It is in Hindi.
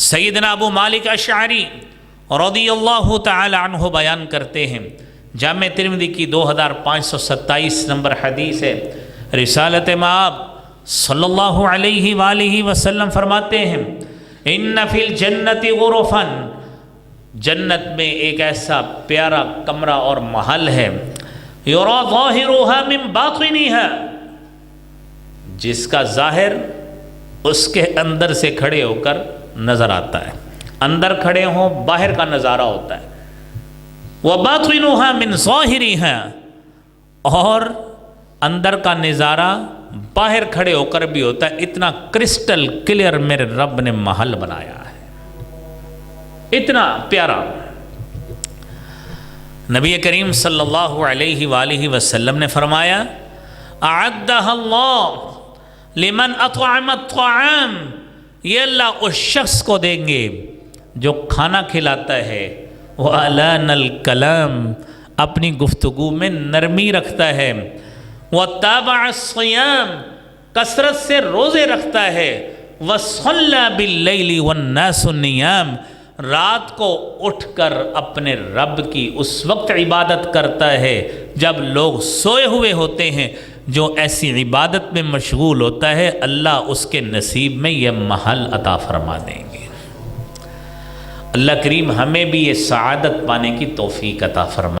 सईदना अबू मालिक अशारी रदी अल्लाह तह बयान करते हैं। जाम तिरमदी की 2527 नंबर हदीस है। रिसालत माब सल्लल्लाहु अलैहि वसल्लम फरमाते हैं इन नफिल जन्नति गुरफन। जन्नत में एक ऐसा प्यारा कमरा और महल है। मिन बातिनिहा। जिसका ज़ाहिर उसके अंदर से खड़े होकर नज़र आता है। अंदर खड़े हों, बाहर का नज़ारा होता है। वह बातिनुहा मिन ज़ाहिरी है और अंदर का नज़ारा बाहर खड़े होकर भी होता है। इतना क्रिस्टल क्लियर मेरे रब ने महल बनाया है। इतना प्यारा। नबी करीम सल्लल्लाहु अलैहि वसल्लम ने फरमाया अल्लाह लिमन अतआम ये अल्लाह उस शख्स को देंगे जो खाना खिलाता है। वह अलानल कलाम अपनी गुफ्तगु में नरमी रखता है। वह ताबायाम कसरत से रोज़े रखता है। वह सल्ला बिल्लैली वन्नासुन्नियाम रात को उठकर अपने रब की उस वक्त इबादत करता है जब लोग सोए हुए होते हैं। जो ऐसी इबादत में मशगूल होता है, अल्लाह उसके नसीब में यह महल अता फरमा देंगे। अल्लाह करीम हमें भी ये सआदत पाने की तोफ़ी अता फरमा